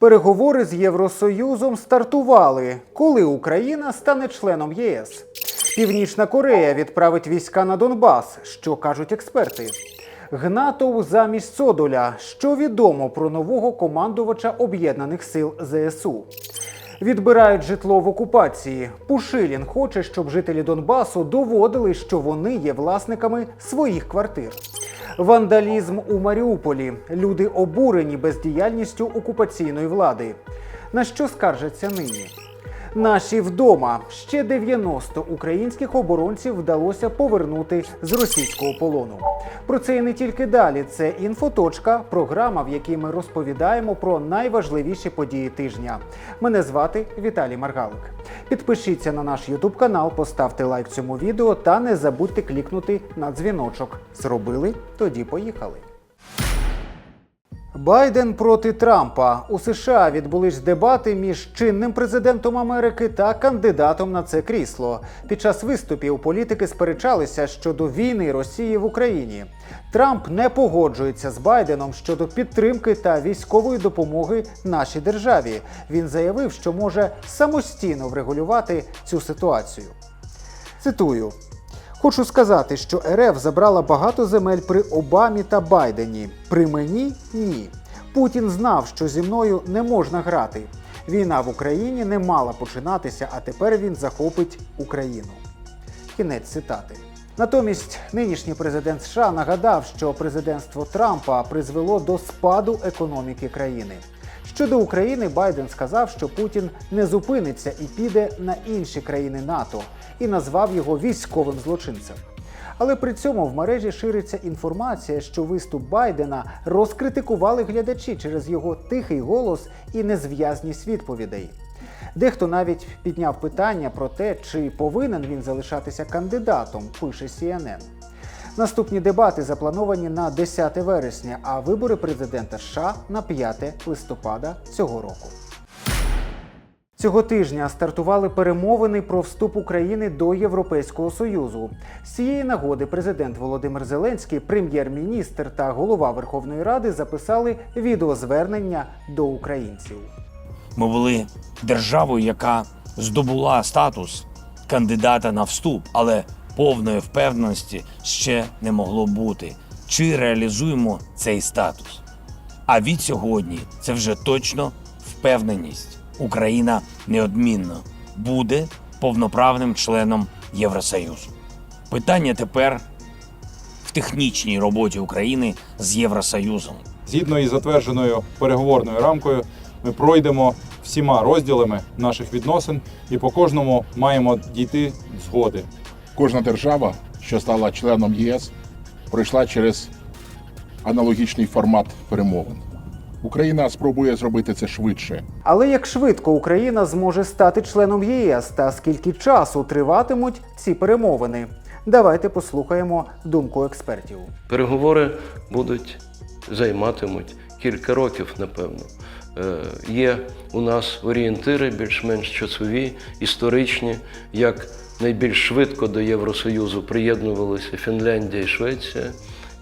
Переговори з Євросоюзом стартували, коли Україна стане членом ЄС. Північна Корея відправить війська на Донбас. Що кажуть експерти? Гнатов замість Содоля. Що відомо про нового командувача об'єднаних сил ЗСУ? Відбирають житло в окупації. Пушилін хоче, щоб жителі Донбасу доводили, що вони є власниками своїх квартир. Вандалізм у Маріуполі. Люди обурені бездіяльністю окупаційної влади. На що скаржаться нині? Наші вдома ще 90 українських оборонців вдалося повернути з російського полону. Про це і не тільки далі. Це інфоточка, програма, в якій ми розповідаємо про найважливіші події тижня. Мене звати Віталій Маргалик. Підпишіться на наш Ютуб канал, поставте лайк цьому відео та не забудьте клікнути на дзвіночок. Зробили? Тоді поїхали. Байден проти Трампа у США відбулись дебати між чинним президентом Америки та кандидатом на це крісло. Під час виступів політики сперечалися щодо війни Росії в Україні. Трамп не погоджується з Байденом щодо підтримки та військової допомоги нашій державі. Він заявив, що може самостійно врегулювати цю ситуацію. Цитую. Хочу сказати, що РФ забрала багато земель при Обамі та Байдені. При мені ні. Путін знав, що зі мною не можна грати. Війна в Україні не мала починатися, а тепер він захопить Україну. Кінець цитати. Натомість нинішній президент США нагадав, що президентство Трампа призвело до спаду економіки країни. Щодо України, Байден сказав, що Путін не зупиниться і піде на інші країни НАТО і назвав його військовим злочинцем. Але при цьому в мережі шириться інформація, що виступ Байдена розкритикували глядачі через його тихий голос і незв'язність відповідей. Дехто навіть підняв питання про те, чи повинен він залишатися кандидатом, пише CNN. Наступні дебати заплановані на 10 вересня, а вибори президента США на 5 листопада цього року. Цього тижня стартували перемовини про вступ України до Європейського Союзу. З цієї нагоди президент Володимир Зеленський, прем'єр-міністр та голова Верховної Ради записали відеозвернення до українців. Ми були державою, яка здобула статус кандидата на вступ, але повної впевненості ще не могло бути. Чи реалізуємо цей статус? А від сьогодні це вже точно впевненість. Україна неодмінно буде повноправним членом Євросоюзу. Питання тепер в технічній роботі України з Євросоюзом. Згідно із затвердженою переговорною рамкою, ми пройдемо всіма розділами наших відносин і по кожному маємо дійти згоди. Кожна держава, що стала членом ЄС, пройшла через аналогічний формат перемовин. Україна спробує зробити це швидше. Але як швидко Україна зможе стати членом ЄС та скільки часу триватимуть ці перемовини? Давайте послухаємо думку експертів. Переговори будуть займатимуть кілька років, напевно. Е, Є у нас орієнтири більш-менш часові, історичні, як найбільш швидко до Євросоюзу приєднувалися Фінляндія і Швеція,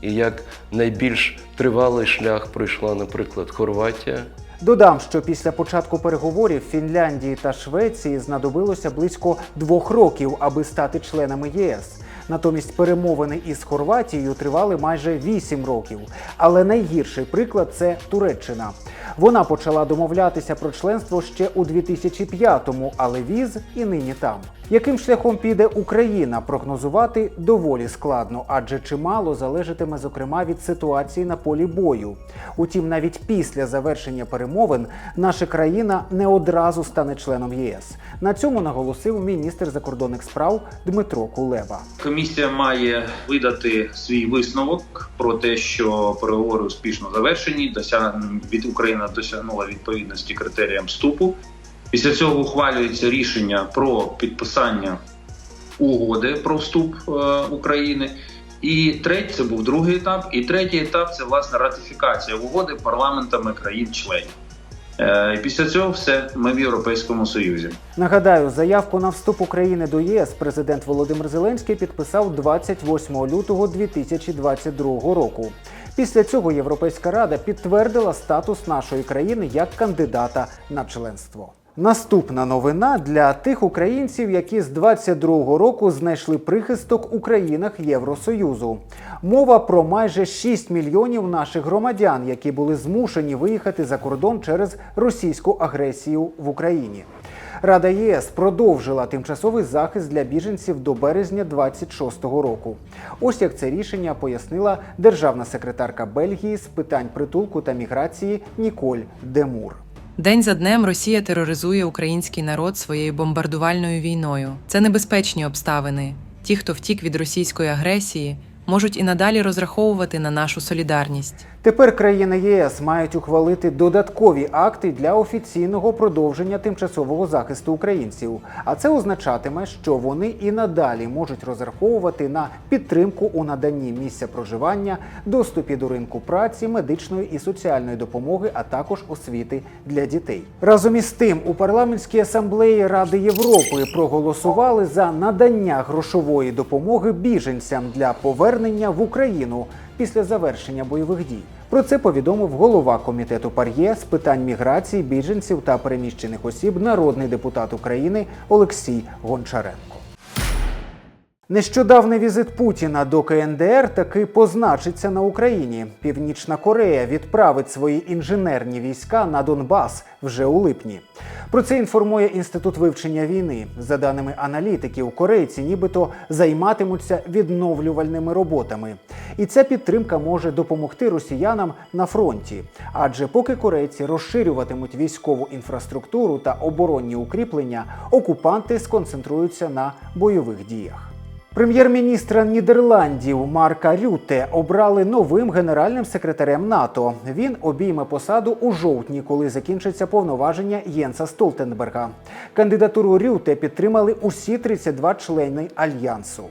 і як найбільш тривалий шлях пройшла, наприклад, Хорватія. Додам, що після початку переговорів Фінляндії та Швеції знадобилося близько двох років, аби стати членами ЄС. Натомість перемовини із Хорватією тривали майже 8 років. Але найгірший приклад це Туреччина. Вона почала домовлятися про членство ще у 2005-му, але віз і нині там. Яким шляхом піде Україна, прогнозувати доволі складно, адже чимало залежатиме зокрема від ситуації на полі бою. Утім, навіть після завершення перемовин наша країна не одразу стане членом ЄС. На цьому наголосив міністр закордонних справ Дмитро Кулеба. Комісія має видати свій висновок про те, що переговори успішно завершені. Досяг... від Україна досягнула відповідності критеріям вступу. Після цього ухвалюється рішення про підписання угоди про вступ е, України. І третій це був другий етап. І третій етап це власне ратифікація угоди парламентами країн-членів. Е, після цього все ми в Європейському Союзі. Нагадаю, заявку на вступ України до ЄС президент Володимир Зеленський підписав 28 лютого 2022 року. Після цього Європейська рада підтвердила статус нашої країни як кандидата на членство. Наступна новина для тих українців, які з 22-го року знайшли прихисток у країнах Євросоюзу. Мова про майже 6 мільйонів наших громадян, які були змушені виїхати за кордон через російську агресію в Україні. Рада ЄС продовжила тимчасовий захист для біженців до березня 26-го року. Ось як це рішення пояснила державна секретарка Бельгії з питань притулку та міграції Ніколь Демур. День за днем Росія тероризує український народ своєю бомбардувальною війною. Це небезпечні обставини. Ті, хто втік від російської агресії, можуть і надалі розраховувати на нашу солідарність. Тепер країни єС мають ухвалити додаткові акти для офіційного продовження тимчасового захисту українців. А це означатиме, що вони і надалі можуть розраховувати на підтримку у наданні місця проживання, доступі до ринку праці, медичної і соціальної допомоги, а також освіти для дітей. Разом із тим, у парламентській асамблеї Ради Європи проголосували за надання грошової допомоги біженцям для повернення в Україну після завершення бойових дій. Про це повідомив голова комітету Пар'є з питань міграції, біженців та переміщених осіб, народний депутат України Олексій Гончаренко. Нещодавний візит Путіна до КНДР таки позначиться на Україні. Північна Корея відправить свої інженерні війська на Донбас вже у липні. Про це інформує інститут вивчення війни. За даними аналітиків, корейці нібито займатимуться відновлювальними роботами. І ця підтримка може допомогти росіянам на фронті. Адже поки корейці розширюватимуть військову інфраструктуру та оборонні укріплення, окупанти сконцентруються на бойових діях. Прем'єр-міністра Нідерландів Марка Рюте обрали новим генеральним секретарем НАТО. Він обійме посаду у жовтні, коли закінчиться повноваження Єнса Столтенберга. Кандидатуру Рюте підтримали усі 32 члени альянсу.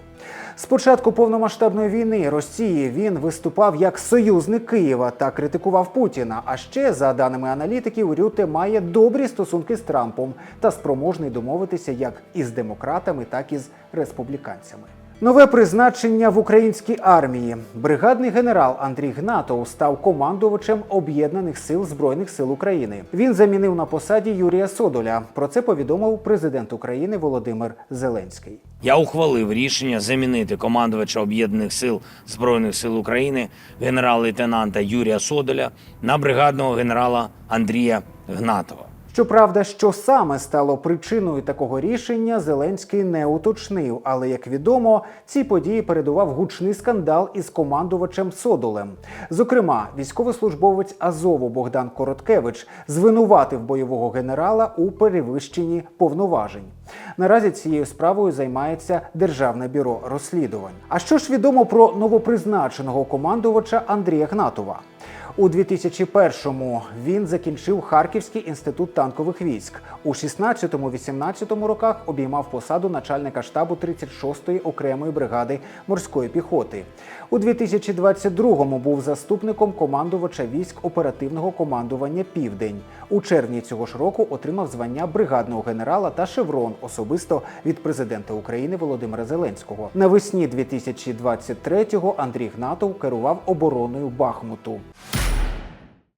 З початку повномасштабної війни Росії він виступав як союзник Києва та критикував Путіна. А ще, за даними аналітиків, Рюте має добрі стосунки з Трампом та спроможний домовитися як із демократами, так і з республіканцями. Нове призначення в українській армії. Бригадний генерал Андрій Гнатов став командувачем об'єднаних сил збройних сил України. Він замінив на посаді Юрія Содоля. Про це повідомив президент України Володимир Зеленський. Я ухвалив рішення замінити командувача об'єднаних сил збройних сил України генерал-лейтенанта Юрія Содоля на бригадного генерала Андрія Гнатова. Щоправда, що саме стало причиною такого рішення, Зеленський не уточнив. Але як відомо, цій події передував гучний скандал із командувачем Содолем. Зокрема, військовослужбовець Азову Богдан Короткевич звинуватив бойового генерала у перевищенні повноважень. Наразі цією справою займається Державне бюро розслідувань. А що ж відомо про новопризначеного командувача Андрія Гнатова? У 2001-му він закінчив Харківський інститут танкових військ. У 16-18 роках обіймав посаду начальника штабу 36-ї окремої бригади морської піхоти. У 2022-му був заступником командувача військ оперативного командування Південь. У червні цього ж року отримав звання бригадного генерала та шеврон особисто від президента України Володимира Зеленського. Навесні 2023-го Андрій Гнатов керував обороною Бахмуту.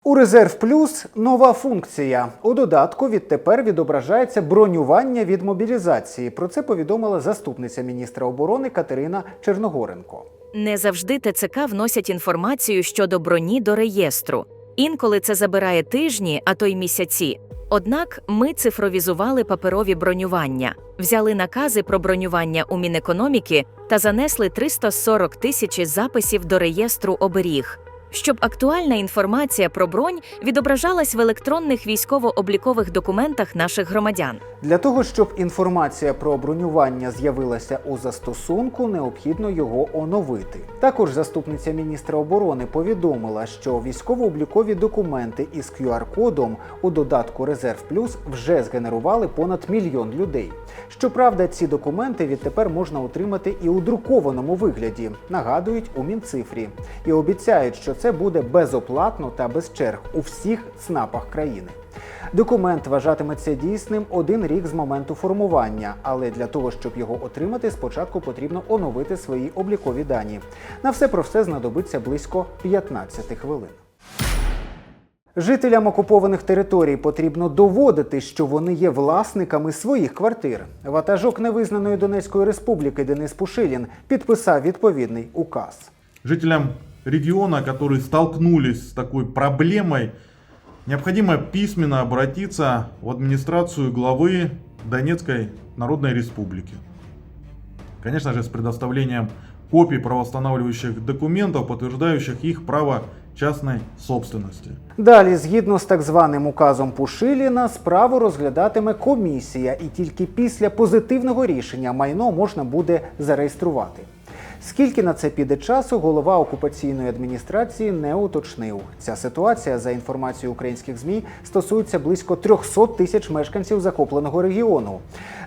У резерв плюс нова функція. У додатку відтепер відображається бронювання від мобілізації. Про це повідомила заступниця міністра оборони Катерина Черногоренко. Не завжди ТЦК вносять інформацію щодо броні до реєстру. Інколи це забирає тижні, а то й місяці. Однак ми цифровізували паперові бронювання, взяли накази про бронювання у Мінекономіки та занесли 340 тисяч записів до реєстру оберіг. Щоб актуальна інформація про бронь відображалась в електронних військово-облікових документах наших громадян. Для того, щоб інформація про бронювання з'явилася у застосунку, необхідно його оновити. Також заступниця міністра оборони повідомила, що військово-облікові документи із QR-кодом у додатку Резерв Плюс вже згенерували понад мільйон людей. Щоправда, ці документи відтепер можна отримати і у друкованому вигляді, нагадують у Мінцифрі, і обіцяють, що це буде безоплатно та без черг у всіх ЦНАПах країни. Документ вважатиметься дійсним один рік з моменту формування, але для того, щоб його отримати, спочатку потрібно оновити свої облікові дані. На все про все знадобиться близько 15 хвилин. Жителям окупованих територій потрібно доводити, що вони є власниками своїх квартир. Ватажок невизнаної Донецької республіки Денис Пушилін підписав відповідний указ. жителям региона, которые столкнулись с такой проблемой, необходимо письменно обратиться в администрацию главы Донецкой Народной Республики. Конечно же, с предоставлением копий правоостанавливающих документов, подтверждающих их право частной собственности. Далі, згідно з так званим указом Пушиліна, справу розглядатиме комісія, і тільки після позитивного рішення майно можна буде зареєструвати. Скільки на це піде часу, голова окупаційної адміністрації не уточнив. Ця ситуація, за інформацією українських змі, стосується близько 300 тисяч мешканців захопленого регіону.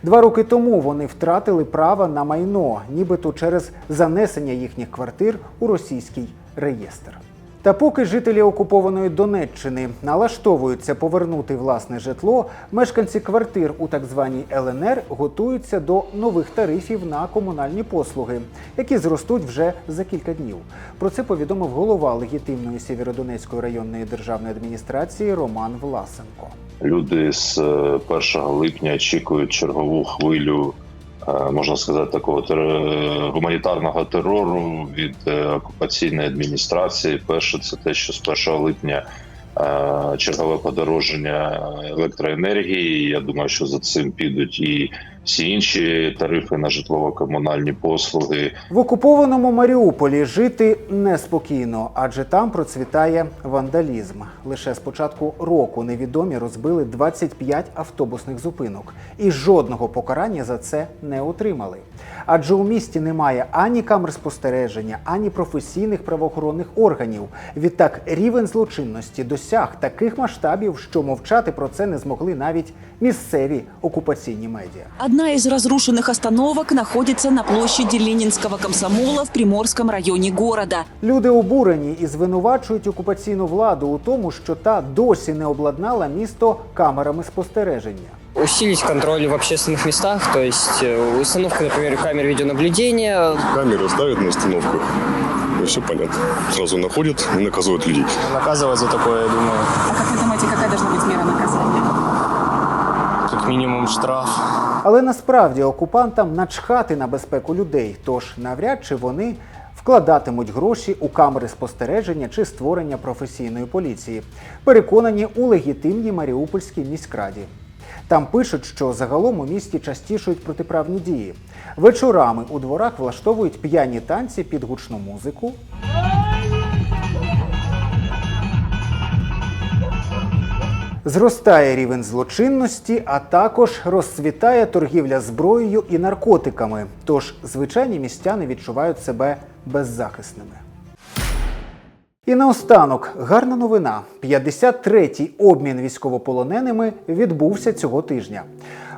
Два роки тому вони втратили право на майно, нібито через занесення їхніх квартир у російський реєстр. Та поки жителі окупованої Донеччини налаштовуються повернути власне житло, мешканці квартир у так званій ЛНР готуються до нових тарифів на комунальні послуги, які зростуть вже за кілька днів. Про це повідомив голова легітимної Сєвєродонецької районної державної адміністрації Роман Власенко. Люди з е, 1 липня очікують чергову хвилю, е, можна сказати, такого тер- гуманітарного терору від е, окупаційної адміністрації. Перше, це те, що з 1 липня е, чергове подороження електроенергії. Я думаю, що за цим підуть і всі інші тарифи на житлово-комунальні послуги. В окупованому Маріуполі жити неспокійно, адже там процвітає вандалізм. Лише з початку року невідомі розбили 25 автобусних зупинок, і жодного покарання за це не отримали. Адже у місті немає ані камер спостереження, ані професійних правоохоронних органів. Відтак рівень злочинності досяг таких масштабів, що мовчати про це не змогли навіть місцеві окупаційні медіа. Одна из разрушенных остановок находится на площади Ленинского комсомола в Приморском районе города. Люди обурені і звинувачують окупаційну владу у тому, що та досі не обладнала місто камерами спостереження. Усилить контроль в общественных местах, то есть э, установка, например, камер видеонаблюдения, Камеры ставят на остановках. И все понятно. Сразу находят и наказывают людей. наказывать за такое, я думаю, А как вы думаете, какая должна быть мера наказания? как минимум штраф. Але насправді окупантам начхати на безпеку людей, тож навряд чи вони вкладатимуть гроші у камери спостереження чи створення професійної поліції, переконані у легітимній Маріупольській міськраді. Там пишуть, що загалом у місті частішують протиправні дії. Вечорами у дворах влаштовують п'яні танці під гучну музику. Зростає рівень злочинності, а також розцвітає торгівля зброєю і наркотиками. Тож звичайні містяни відчувають себе беззахисними. І наостанок гарна новина: 53-й обмін військовополоненими відбувся цього тижня.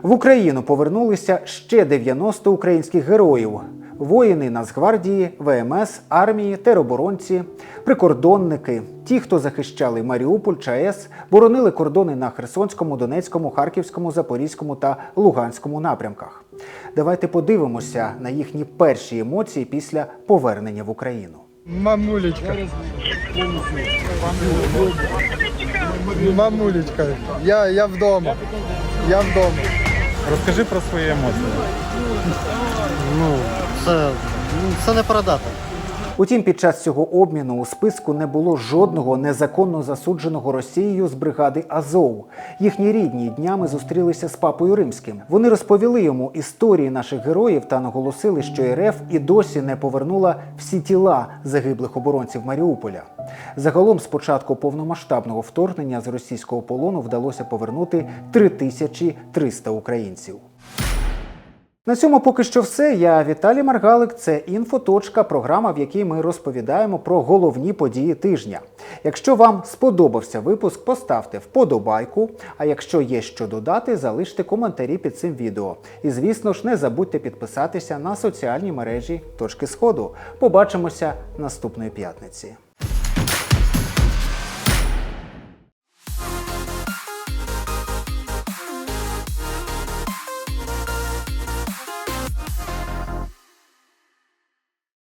В Україну повернулися ще 90 українських героїв. Воїни Нацгвардії, ВМС, армії, тероборонці, прикордонники, ті, хто захищали Маріуполь, ЧАЕС, боронили кордони на Херсонському, Донецькому, Харківському, Запорізькому та Луганському напрямках. Давайте подивимося на їхні перші емоції після повернення в Україну. Мамулечка. Мамулечка, я, я вдома. Я вдома. Розкажи про свої емоції. Ну, це, це не продати. Утім, під час цього обміну у списку не було жодного незаконно засудженого Росією з бригади Азов. Їхні рідні днями зустрілися з папою римським. Вони розповіли йому історії наших героїв та наголосили, що РФ і досі не повернула всі тіла загиблих оборонців Маріуполя. Загалом, з початку повномасштабного вторгнення з російського полону вдалося повернути 3300 українців. На цьому поки що все. Я Віталій Маргалик. Це інфоточка, програма, в якій ми розповідаємо про головні події тижня. Якщо вам сподобався випуск, поставте вподобайку. А якщо є що додати, залиште коментарі під цим відео. І звісно ж, не забудьте підписатися на соціальні мережі точки сходу. Побачимося наступної п'ятниці.